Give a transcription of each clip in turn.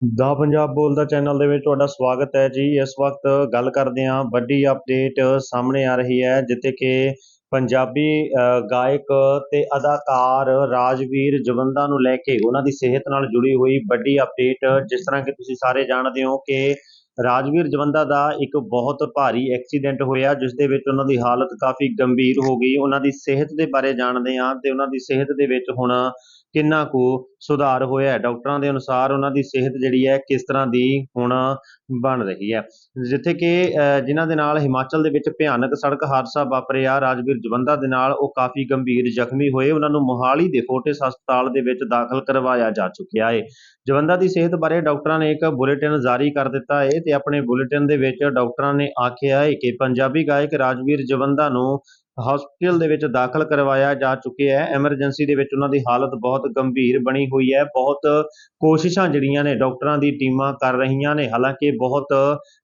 ਦਾ ਪੰਜਾਬ ਬੋਲਦਾ ਚੈਨਲ ਦੇ ਵਿੱਚ ਤੁਹਾਡਾ ਸਵਾਗਤ ਹੈ ਜੀ। ਇਸ ਵਕਤ ਗੱਲ ਕਰਦੇ ਹਾਂ। ਵੱਡੀ ਅਪਡੇਟ ਸਾਹਮਣੇ ਆ ਰਹੀ ਹੈ, ਜਿੱਥੇ ਕਿ ਪੰਜਾਬੀ ਗਾਇਕ ਤੇ ਅਦਾਕਾਰ ਰਾਜਵੀਰ ਜਵੰਦਾ ਨੂੰ ਲੈ ਕੇ ਉਹਨਾਂ ਦੀ ਸਿਹਤ ਨਾਲ ਜੁੜੀ ਹੋਈ ਵੱਡੀ ਅਪਡੇਟ ਜਿਸ ਤਰ੍ਹਾਂ ਕਿ ਤੁਸੀਂ ਸਾਰੇ ਜਾਣਦੇ ਹੋ ਕਿ ਰਾਜਵੀਰ ਜਵੰਦਾ ਦਾ ਇੱਕ ਬਹੁਤ ਭਾਰੀ ਐਕਸੀਡੈਂਟ ਹੋਇਆ ਜਿਸ ਦੇ ਵਿੱਚ ਉਹਨਾਂ ਦੀ ਹਾਲਤ ਕਾਫੀ ਗੰਭੀਰ ਹੋ ਗਈ। ਉਹਨਾਂ ਦੀ ਸਿਹਤ ਦੇ ਬਾਰੇ ਜਾਣਦੇ ਹਾਂ ਤੇ ਉਹਨਾਂ ਦੀ ਸਿਹਤ ਦੇ ਵਿੱਚ ਹੁਣ ਕਿੰਨਾ ਕੁ ਸੁਧਾਰ ਹੋਇਆ ਹੈ। ਡਾਕਟਰਾਂ ਦੇ ਅਨੁਸਾਰ ਉਹਨਾਂ ਦੀ ਸਿਹਤ ਜਿਹੜੀ ਹੈ ਕਿਸ ਤਰ੍ਹਾਂ ਦੀ ਹੁਣ ਬਣ ਰਹੀ ਹੈ। ਜਿੱਥੇ ਕਿ ਅ, ਜਿਨ੍ਹਾਂ ਦੇ ਨਾਲ ਹਿਮਾਚਲ ਦੇ ਵਿੱਚ ਭਿਆਨਕ ਸੜਕ ਹਾਦਸਾ ਵਾਪਰਿਆ ਰਾਜਵੀਰ ਜਵੰਦਾ ਦੇ ਨਾਲ ਉਹ ਕਾਫੀ ਗੰਭੀਰ ਜ਼ਖਮੀ ਹੋਏ। ਉਹਨਾਂ ਨੂੰ ਮੋਹਾਲੀ ਦੇ ਫੋਰਟਿਸ ਹਸਪਤਾਲ ਦੇ ਵਿੱਚ ਦਾਖਲ ਕਰਵਾਇਆ ਜਾ ਚੁੱਕਿਆ ਹੈ। ਜਵੰਦਾ ਦੀ ਸਿਹਤ ਬਾਰੇ ਡਾਕਟਰਾਂ ਨੇ ਇੱਕ ਬੁਲੇਟਿਨ ਜਾਰੀ ਕਰ ਦਿੱਤਾ ਹੈ ਤੇ ਆਪਣੇ ਬੁਲੇਟਿਨ ਦੇ ਵਿੱਚ ਡਾਕਟਰਾਂ ਨੇ ਆਖਿਆ ਹੈ ਕਿ ਪੰਜਾਬੀ ਗਾਇਕ ਰਾਜਵੀਰ ਜਵੰਦਾ ਨੂੰ ਹਸਪਤਾਲ ਦੇ ਵਿੱਚ ਦਾਖਲ ਕਰਵਾਇਆ ਜਾ ਚੁੱਕਿਆ ਹੈ। ਐਮਰਜੈਂਸੀ ਦੇ ਵਿੱਚ ਉਹਨਾਂ ਦੀ ਹਾਲਤ ਬਹੁਤ ਗੰਭੀਰ ਬਣੀ ਹੋਈ ਹੈ। ਬਹੁਤ ਕੋਸ਼ਿਸ਼ਾਂ ਜਿਹੜੀਆਂ ਨੇ ਡਾਕਟਰਾਂ ਦੀ ਟੀਮਾਂ ਕਰ ਰਹੀਆਂ ਨੇ। ਹਾਲਾਂਕਿ ਬਹੁਤ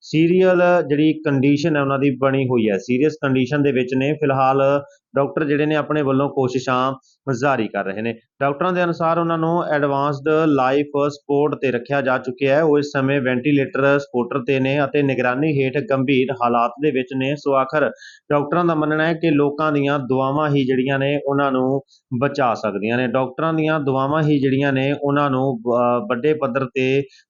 ਸੀਰੀਅਲ ਜਿਹੜੀ ਕੰਡੀਸ਼ਨ ਹੈ ਉਹਨਾਂ ਦੀ ਬਣੀ ਹੋਈ ਹੈ। ਸੀਰੀਅਸ ਕੰਡੀਸ਼ਨ ਦੇ ਵਿੱਚ ਨੇ। ਫਿਲਹਾਲ ਡਾਕਟਰ ਜਿਹੜੇ ਨੇ ਆਪਣੇ ਵੱਲੋਂ ਕੋਸ਼ਿਸ਼ਾਂ ਜਾਰੀ ਕਰ ਰਹੇ ਨੇ। ਡਾਕਟਰਾਂ ਦੇ ਅਨੁਸਾਰ ਉਹਨਾਂ ਨੂੰ ਐਡਵਾਂਸਡ ਲਾਈਫ ਸਪੋਰਟ ਤੇ ਰੱਖਿਆ ਜਾ ਚੁੱਕਿਆ ਹੈ। ਉਹ ਇਸ ਸਮੇਂ ਵੈਂਟੀਲੇਟਰ ਸਪੋਰਟਰ ਤੇ ਨੇ ਅਤੇ ਨਿਗਰਾਨੀ ਹੇਠ ਗੰਭੀਰ ਹਾਲਾਤ ਦੇ ਵਿੱਚ ਨੇ। ਸੋ ਆਖਰ ਡਾਕਟਰਾਂ ਦਾ ਮੰਨਣਾ ਹੈ ਕਿ ਲੋਕਾਂ ਦੀਆਂ ਦੁਆਵਾਂ ਹੀ ਜਿਹੜੀਆਂ ਨੇ ਉਹਨਾਂ ਨੂੰ ਬਚਾ ਸਕਦੀਆਂ ਨੇ। ਡਾਕਟਰਾਂ ਦੀਆਂ ਦੁਆਵਾਂ ਹੀ ਜਿਹੜੀਆਂ ਨੇ ਉਹਨਾਂ ਨੂੰ ਵੱਡੇ ਪੱਧਰ ਤੇ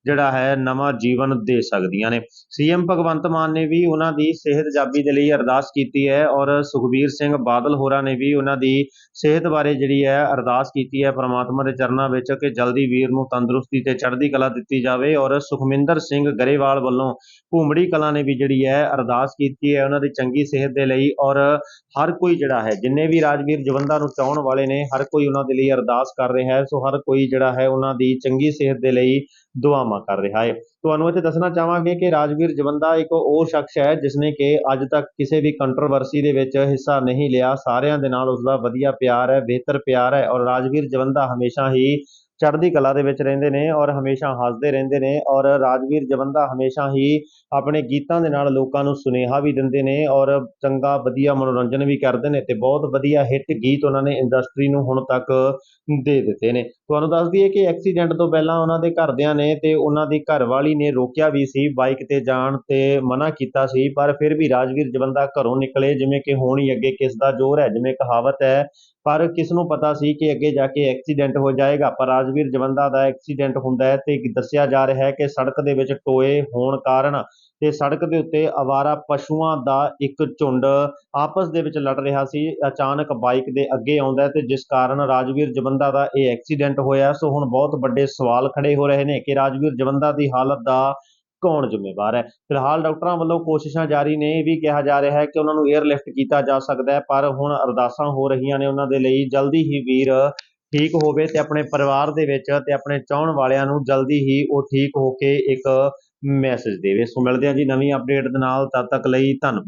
ਜਿਹੜਾ ਹੈ ਨਵਾਂ ਜੀਵਨ ਦੇ ਸਕਦੀਆਂ ਨੇ। ਸੀਐਮ ਭਗਵੰਤ ਮਾਨ ਨੇ ਵੀ ਉਹਨਾਂ ਦੀ ਸਿਹਤ ਜਾਬੀ ਦੇ ਲਈ ਅਰਦਾਸ ਕੀਤੀ ਹੈ ਔਰ ਸੁਖਬੀਰ ਸਿੰਘ ਬਾਦਲ ਹੋਰਾਂ ਨੇ ਵੀ ਉਹਨਾਂ ਦੀ ਸਿਹਤ ਬਾਰੇ ਜਿਹੜੀ ਹੈ ਅਰਦਾਸ ਕੀਤੀ ਹੈ ਪ੍ਰਮਾਤਮਾ ਦੇ ਚਰਨਾਂ ਵਿੱਚ ਕਿ ਜਲਦੀ ਵੀਰ ਨੂੰ ਤੰਦਰੁਸਤੀ ਤੇ ਚੜ੍ਹਦੀ ਕਲਾ ਦਿੱਤੀ ਜਾਵੇ ਔਰ ਸੁਖਮਿੰਦਰ ਸਿੰਘ ਗਰੇਵਾਲ ਵੱਲੋਂ ਭੂਮੜੀ ਕਲਾ ਨੇ ਵੀ ਜਿਹੜੀ ਹੈ ਅਰਦਾਸ ਕੀਤੀ ਹੈ ਉਹਨਾਂ ਦੀ ਚੰਗੀ ਸਿਹਤ ਦੇ ਲਈ ਔਰ ਹਰ ਕੋਈ ਜਿਹੜਾ ਹੈ, ਜਿੰਨੇ ਵੀ ਰਾਜਵੀਰ ਜਵੰਦਾ ਨੂੰ ਚਾਹਣ ਵਾਲੇ ਨੇ, ਹਰ ਕੋਈ ਉਹਨਾਂ ਦੇ ਲਈ ਅਰਦਾਸ ਕਰ ਰਿਹਾ ਹੈ। ਸੋ ਹਰ ਕੋਈ ਜਿਹੜਾ ਹੈ, ਉਹਨਾਂ ਦੀ ਚੰਗੀ ਸਿਹਤ ਦੇ ਲਈ ਦੁਆਵਾਂ ਕਰ ਰਿਹਾ ਹੈ। ਤੁਹਾਨੂੰ ਇੱਥੇ ਦੱਸਣਾ ਚਾਹਾਂਗੇ ਕਿ ਰਾਜਵੀਰ ਜਵੰਦਾ ਇੱਕ ਉਹ ਸ਼ਖਸ ਹੈ ਜਿਸ ਨੇ ਕਿ ਅੱਜ ਤੱਕ ਕਿਸੇ ਵੀ ਕੰਟਰੋਵਰਸੀ ਦੇ ਵਿੱਚ ਹਿੱਸਾ ਨਹੀਂ ਲਿਆ। ਸਾਰਿਆਂ ਦੇ ਨਾਲ ਉਸਦਾ ਵਧੀਆ ਪਿਆਰ ਹੈ, ਬਿਹਤਰ ਪਿਆਰ ਹੈ ਔਰ ਰਾਜਵੀਰ ਜਵੰਦਾ ਹਮੇਸ਼ਾ ਹੀ ਚੜ੍ਹਦੀ ਕਲਾ ਦੇ ਵਿੱਚ ਰਹਿੰਦੇ ਨੇ ਔਰ ਹਮੇਸ਼ਾ ਹੱਸਦੇ ਰਹਿੰਦੇ ਨੇ ਔਰ ਰਾਜਵੀਰ ਜਵੰਦਾ ਹਮੇਸ਼ਾ ਹੀ ਆਪਣੇ ਗੀਤਾਂ ਦੇ ਨਾਲ ਲੋਕਾਂ ਨੂੰ ਸੁਨੇਹਾ ਵੀ ਦਿੰਦੇ ਨੇ ਔਰ ਚੰਗਾ, ਵਧੀਆ ਮਨੋਰੰਜਨ ਵੀ ਕਰਦੇ ਨੇ ਤੇ ਬਹੁਤ ਵਧੀਆ ਹਿੱਟ ਗੀਤ ਉਹਨਾਂ ਨੇ ਇੰਡਸਟਰੀ ਨੂੰ ਹੁਣ ਤੱਕ ਦੇ ਦਿੱਤੇ ਨੇ। ਤੁਹਾਨੂੰ ਦੱਸ ਦਈਏ ਕਿ ਐਕਸੀਡੈਂਟ ਤੋਂ ਪਹਿਲਾਂ ਉਹਨਾਂ ਦੇ ਘਰਦਿਆਂ ਨੇ ਤੇ ਉਹਨਾਂ ਦੀ ਘਰਵਾਲੀ ਨੇ ਰੋਕਿਆ ਵੀ ਸੀ ਬਾਈਕ ਤੇ ਜਾਣ ਤੇ ਮਨਾ ਕੀਤਾ ਸੀ, ਪਰ ਫਿਰ ਵੀ ਰਾਜਵੀਰ ਜਵੰਦਾ ਘਰੋਂ ਨਿਕਲੇ, ਜਿਵੇਂ ਕਿ ਹੁਣ ਹੀ ਅੱਗੇ ਕਿਸ ਦਾ ਜ਼ੋਰ ਹੈ, ਜਿਵੇਂ ਕਹਾਵਤ ਹੈ, ਪਰ ਕਿਸ ਨੂੰ ਪਤਾ ਸੀ ਕਿ ਅੱਗੇ ਜਾ ਕੇ ਐਕਸੀਡੈਂਟ ਹੋ ਜਾਏਗਾ, ਪਰ ਰਾਜਵੀਰ ਜਵੰਦਾ ਦਾ ਐਕਸੀਡੈਂਟ ਹੁੰਦਾ ਹੈ ਤੇ ਦੱਸਿਆ ਜਾ ਰਿਹਾ ਹੈ ਕਿ ਸੜਕ ਦੇ ਵਿੱਚ ਟੋਏ ਹੋਣ ਕਾਰਨ ਤੇ ਸੜਕ ਦੇ ਉੱਤੇ ਆਵਾਰਾ ਪਸ਼ੂਆਂ ਦਾ ਇੱਕ ਝੁੰਡ ਆਪਸ ਦੇ ਵਿੱਚ ਲੜ ਰਿਹਾ ਸੀ, ਅਚਾਨਕ ਬਾਈਕ ਦੇ ਅੱਗੇ ਆਉਂਦਾ ਹੈ ਤੇ ਜਿਸ ਕਾਰਨ ਰਾਜਵੀਰ ਜਵੰਦਾ ਦਾ ਇਹ ਐਕਸੀਡੈਂਟ ਐਕਸੀਡੈਂਟ ਹੋਇਆ। ਸੋ ਹੁਣ ਬਹੁਤ ਵੱਡੇ ਸਵਾਲ ਖੜੇ ਹੋ ਰਹੇ ਨੇ ਕਿ ਰਾਜਵੀਰ ਜਵੰਦਾ ਦੀ ਹਾਲਤ ਦਾ ਕੌਣ ਜ਼ਿੰਮੇਵਾਰ ਹੈ? ਫਿਲਹਾਲ ਡਾਕਟਰਾਂ ਵੱਲੋਂ ਕੋਸ਼ਿਸ਼ਾਂ ਜਾਰੀ ਨੇ, ਇਹ ਵੀ ਕਿਹਾ ਜਾ ਰਿਹਾ ਹੈ ਕਿ ਉਹਨਾਂ ਨੂੰ 에ਅਰਲਿਫਟ ਕੀਤਾ ਜਾ ਸਕਦਾ ਹੈ, ਪਰ ਹੁਣ ਅਰਦਾਸਾਂ ਹੋ ਰਹੀਆਂ ਨੇ ਉਹਨਾਂ ਦੇ ਲਈ। ਜਲਦੀ ਹੀ ਵੀਰ ਠੀਕ ਹੋਵੇ ਤੇ ਆਪਣੇ ਪਰਿਵਾਰ ਦੇ ਵਿੱਚ ਤੇ ਆਪਣੇ ਚਾਹਣ ਵਾਲਿਆਂ ਨੂੰ ਜਲਦੀ ਹੀ ਉਹ ਠੀਕ ਹੋ ਕੇ ਇੱਕ ਮੈਸੇਜ ਦੇਵੇ। ਸੋ ਮਿਲਦੇ ਹਾਂ ਜੀ ਨਵੀਂ ਅਪਡੇਟ ਦੇ ਨਾਲ। ਤਦ ਤੱਕ ਲਈ ਧੰਨਵਾਦ।